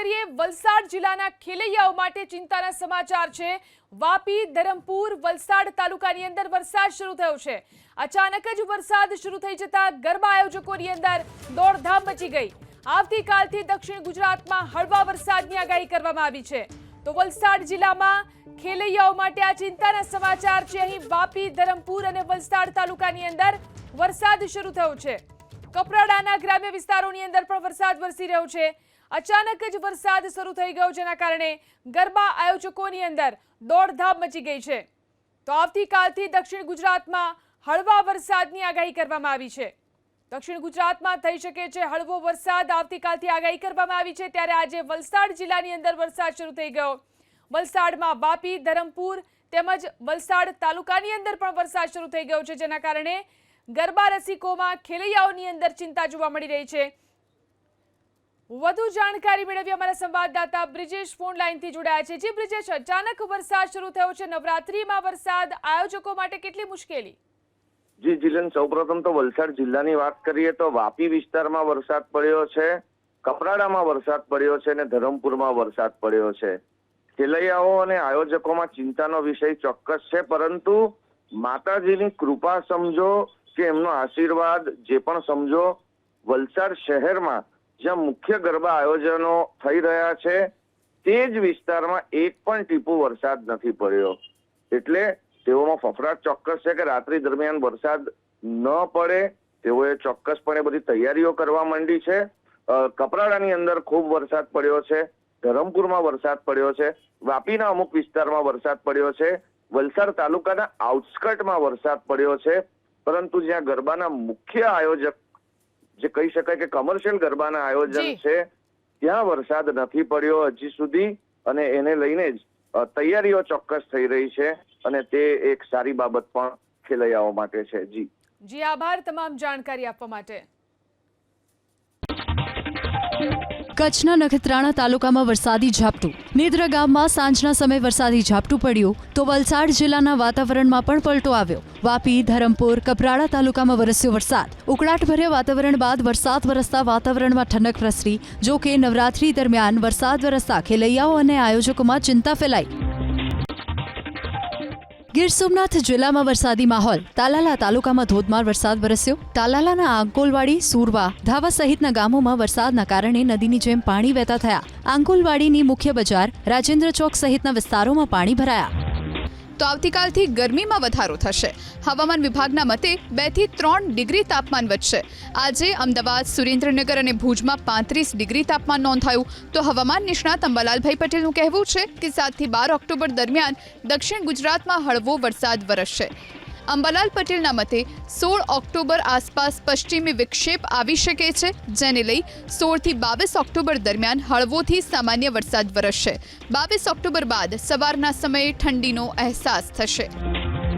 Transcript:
કરીએ, વલસાડ જિલ્લાના ખેલૈયાઓ માટે ચિંતાના સમાચાર છે. વાપી, ધરમપુર, વલસાડ તાલુકાની અંદર વરસાદ શરૂ થયો છે. અચાનક જ વરસાદ શરૂ થઈ જતા ગરબા આયોજકોની અંદર દોડધામ મચી ગઈ. આવતીકાલથી દક્ષિણ ગુજરાતમાં હળવા વરસાદની આગાહી કરવામાં આવી છે. તો વલસાડ જિલ્લામાં ખેલૈયાઓ માટે આ ચિંતાના સમાચાર છે. અહીં વાપી, ધરમપુર અને વલસાડ તાલુકાની અંદર વરસાદ શરૂ થયો છે. કપરાડાના ગ્રામ્ય વિસ્તારોની અંદર પણ વરસાદ વરસી રહ્યો છે. અચાનક જ વરસાદ શરૂ થઈ ગયો જેના કારણે ગરબા આયોજકોની અંદર દોડધામ મચી ગઈ છે. તો આવતીકાલથી દક્ષિણ ગુજરાતમાં હળવા વરસાદની આગાહી કરવામાં આવી છે. દક્ષિણ ગુજરાતમાં થઈ શકે છે હળવો વરસાદ. આવતીકાલથી આગાહી કરવામાં આવી છે. ત્યારે આજે વલસાડ જિલ્લાની અંદર વરસાદ શરૂ થઈ ગયો. વલસાડમાં વાપી, ધરમપુર તેમજ વલસાડ તાલુકાની અંદર પણ વરસાદ શરૂ થઈ ગયો છે. જેના કારણે ગરબા રસિકોમાં ખેલૈયાઓની અંદર ચિંતા જોવા મળી રહી છે. વધુ જાણકારી મેળવી અમારા સંવાદદાતા બ્રિજેશ ફોન લાઈનથી જોડાયા છે. જી બ્રિજેશ, અચાનક વરસાદ શરૂ થયો છે. નવરાત્રીમાં વરસાદ, આયોજકો માટે કેટલી મુશ્કેલી? જી જીલન સૌપ્રથમ તો વલસાડ જિલ્લાની વાત કરીએ તો વાપી વિસ્તારમાં વરસાદ પડ્યો છે, કપરાડામાં વરસાદ પડ્યો છે અને ધરમપુરમાં વરસાદ પડ્યો છે. ખેલૈયાઓ અને આયોજકોમાં ચિંતાનો વિષય ચોક્કસ છે, પરંતુ માતાજીની કૃપા સમજો કે એમનો આશીર્વાદ જે પણ સમજો, વલસાડ શહેરમાં જ્યાં મુખ્ય ગરબા આયોજનો થઈ રહ્યા છે, તે જ વિસ્તારમાં એક પણ ટીપું વરસાદ નથી પડ્યો. એટલે તેઓમાં ફફડાટ ચોક્કસ છે કે રાત્રિ દરમિયાન વરસાદ ન પડે, તેઓએ ચોક્કસપણે બધી તૈયારીઓ કરવા માંડી છે. કપરાડાની અંદર ખૂબ વરસાદ પડ્યો છે, ધરમપુરમાં વરસાદ પડ્યો છે, વાપીના અમુક વિસ્તારમાં વરસાદ પડ્યો છે, વલસાડ તાલુકાના આઉટસ્કર્ટમાં વરસાદ પડ્યો છે. પરંતુ જ્યાં ગરબાના મુખ્ય આયોજક જે કહી શકાય કે કમર્શિયલ ગરબાના આયોજન છે ત્યાં વરસાદ નથી પડ્યો હજી સુધી અને એને લઈને જ તૈયારીઓ ચોક્કસ થઈ રહી છે અને તે એક સારી બાબત પણ ખેલૈયાઓ માટે છે. જી. જી આભાર તમામ જાણકારી આપવા માટે. કચ્છના નખત્રાણા તાલુકામાં વરસાદી ઝાપટું. નેદ્રા ગામમાં સાંજના સમયે વરસાદી ઝાપટું પડ્યું તો વલસાડ જિલ્લાના વાતાવરણમાં પણ પલટો આવ્યો. વાપી, ધરમપુર, કપરાડા તાલુકામાં વરસ્યો વરસાદ. ઉકળાટભર્યા વાતાવરણ બાદ વરસાદ વરસતા વાતાવરણમાં ઠંડક પ્રસરી જો કે નવરાત્રી દરમિયાન વરસાદ વરસતા ખેલૈયાઓ અને આયોજકોમાં ચિંતા ફેલાઈ. ગીર સોમનાથ જિલ્લામાં વરસાદી માહોલ. તાલાલા તાલુકામાં ધોધમાર વરસાદ વરસ્યો. તાલાલાના આંકોલવાડી, સુરવા, ધાવા સહિતના ગામોમાં વરસાદના કારણે નદીની જેમ પાણી વહેતા થયા. આંકોલવાડીની મુખ્ય બજાર રાજેન્દ્ર ચોક સહિતના વિસ્તારોમાં પાણી ભરાયા. તો આવતીકાલથી ગરમીમાં વધારો થશે. હવામાન વિભાગના મતે બેથી ત્રણ ડિગ્રી તાપમાન વધશે. આજે અમદાવાદ, સુરેન્દ્રનગર અને ભુજમાં પાંત્રીસ ડિગ્રી તાપમાન નોંધાયું. તો હવામાન નિષ્ણાત અંબાલાલભાઈ પટેલનું કહેવું છે કે સાતથી બાર ઓક્ટોબર દરમિયાન દક્ષિણ ગુજરાતમાં હળવો વરસાદ વરસશે. અંબાલાલ પટેલના મતે સોળ ઓક્ટોબર આસપાસ પશ્ચિમી વિક્ષેપ આવી શકે છે, જેને લઈ સોળથી બાવીસ ઓક્ટોબર દરમિયાન હળવોથી સામાન્ય વરસાદ વરસશે. બાવીસ ઓક્ટોબર બાદ સવારના સમયે ઠંડીનો અહેસાસ થશે.